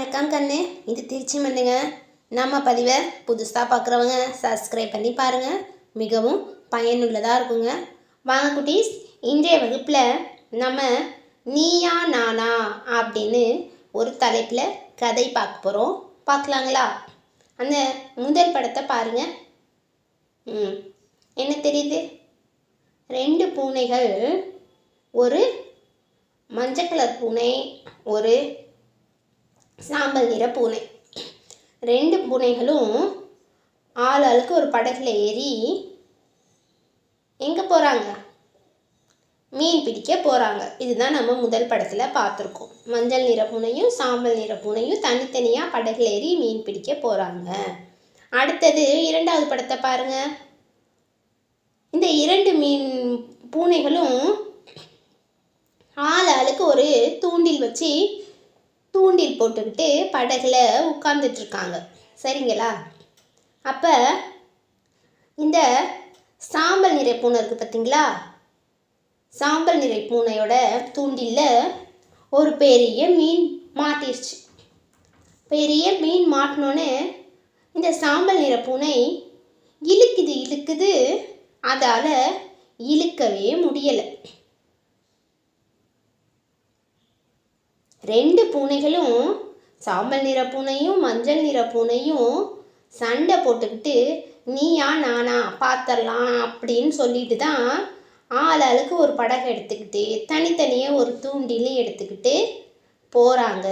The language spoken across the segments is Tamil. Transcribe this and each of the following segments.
வணக்கம் கண்ணு. இது திருச்சி மண்ணுங்க. நம்ம பதிவை புதுசாக பார்க்குறவங்க சப்ஸ்கிரைப் பண்ணி பாருங்கள் மிகவும் பயனுள்ளதாக இருக்குங்க. வாங்க குட்டீஸ் இன்றைய வகுப்பில் நம்ம நீயா நானா அப்படின்னு ஒரு தலைப்பில் கதை பார்க்க போகிறோம் பார்க்கலாங்களா? அந்த முதல் படத்தை பாருங்கள் ம். என்ன தெரியுது? ரெண்டு பூனைகள் ஒரு மஞ்சள் கலர் பூனை ஒரு சாம்பல் நிற பூனை. ரெண்டு பூனைகளும் ஆள் ஆளுக்கு ஒரு படகுல ஏறி எங்கே போகிறாங்க மீன் பிடிக்க போகிறாங்க இதுதான் நம்ம முதல் படத்தில் பார்த்துருக்கோம் மஞ்சள் நிற பூனையும் சாம்பல் நிற பூனையும் தனித்தனியாக படகுல ஏறி மீன் பிடிக்க போகிறாங்க அடுத்தது இரண்டாவது படத்தை பாருங்கள் இந்த இரண்டு மீன் பூனைகளும் ஆள் ஆளுக்கு ஒரு தூண்டில் வச்சு தூண்டில் போட்டுக்கிட்டு படகுல உட்கார்ந்துட்டு இருக்காங்க சரிங்களா? அப்போ இந்த சாம்பல் நிறை பூனை இருக்குது பார்த்தீங்களா சாம்பல் நிறை பூனையோட தூண்டிலில் ஒரு பெரிய மீன் மாட்டிருச்சு. பெரிய மீன் மாட்டினோன்னே இந்த சாம்பல் நிற பூனை இழுக்குது இழுக்குது. அதால் இழுக்கவே முடியலை. ரெண்டு பூனைகளும் சாம்பல் நிற பூனையும் மஞ்சள் நிற பூனையும் சண்டை போட்டுக்கிட்டு நீயா நானா பார்த்துடலாம் அப்படின்னு சொல்லிட்டு தான் ஆளாளுக்கு ஒரு படகு எடுத்துக்கிட்டு தனித்தனியாக ஒரு தூண்டிலும் எடுத்துக்கிட்டு போகிறாங்க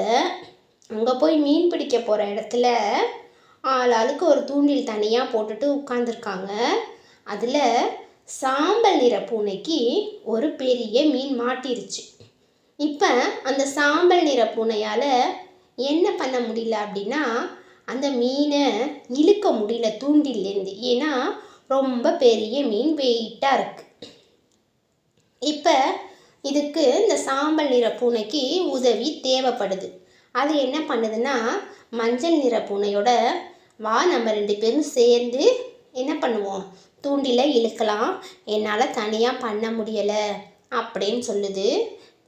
அங்கே போய் மீன் பிடிக்க போகிற இடத்துல ஆளாளுக்கு ஒரு தூண்டில் தனியாக போட்டுட்டு உட்காந்துருக்காங்க அதில் சாம்பல் நிற பூனைக்கு ஒரு பெரிய மீன் மாட்டிருச்சு. இப்போ அந்த சாம்பல் நிற பூனையால் என்ன பண்ண முடியல அப்படின்னா அந்த மீனை இழுக்க முடியல தூண்டிலேருந்து ஏன்னா ரொம்ப பெரிய மீன் வெயிட்டாக இருக்குது இப்போ இதுக்கு இந்த சாம்பல் நிற பூனைக்கு உதவி தேவைப்படுது. அது என்ன பண்ணுதுன்னா மஞ்சள் நிற பூனையோட வா நம்ம ரெண்டு பேரும் சேர்ந்து என்ன பண்ணுவோம்? தூண்டில இழுக்கலாம். என்னால் தனியாக பண்ண முடியலை அப்படின்னு சொல்லுது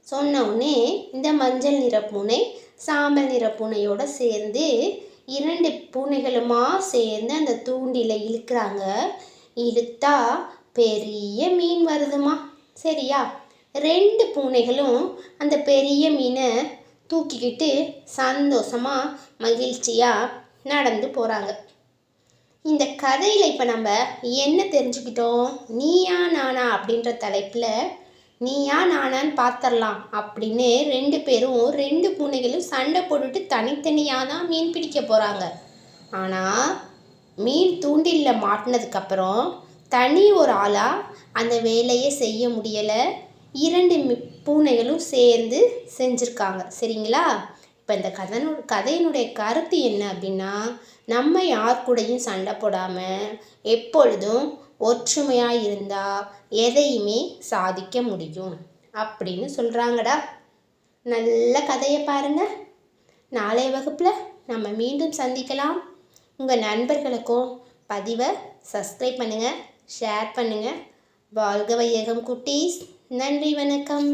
சொன்ன உடனே இந்த மஞ்சள் நிற பூனை சாம்பல் நிற பூனையோட சேர்ந்து இரண்டு பூனைகளுமா சேர்ந்து அந்த தூண்டில இழுக்கிறாங்க. இழுத்தா பெரிய மீன் வருதுமா. சரியா? ரெண்டு பூனைகளும் அந்த பெரிய மீனை தூக்கிக்கிட்டு சந்தோஷமாக மகிழ்ச்சியாக நடந்து போகிறாங்க இந்த கதையில் இப்போ நம்ம என்ன தெரிஞ்சுக்கிட்டோம்? நீயா நானா அப்படின்ற தலைப்பில் நீயா நானான்னு பார்த்துடலாம் அப்படின்னு ரெண்டு பேரும் ரெண்டு பூனைகளும் சண்டை போட்டுட்டு தனித்தனியாக தான் மீன் பிடிக்க போகிறாங்க ஆனால் மீன் தூண்டிலில் மாட்டினதுக்கப்புறம் தனி ஒரு ஆளாக அந்த வேலையை செய்ய முடியலை. இரண்டு பூனைகளும் சேர்ந்து செஞ்சுருக்காங்க. சரிங்களா? இப்போ இந்த கதனோட கதையினுடைய கருத்து என்ன அப்படின்னா நம்ம யார் கூடயும் சண்டை போடாமல் எப்பொழுதும் ஒற்றுமையாக இருந்தால் எதையுமே சாதிக்க முடியும். அப்படின்னு சொல்கிறாங்கடா நல்ல கதையை பாருங்கள் நாளைய வகுப்பில் நம்ம மீண்டும் சந்திக்கலாம். உங்கள் நண்பர்களுக்கும் பதிவை சப்ஸ்கிரைப் பண்ணுங்கள் ஷேர் பண்ணுங்கள் வாழ்க வையகம் குட்டீஸ். நன்றி வணக்கம்.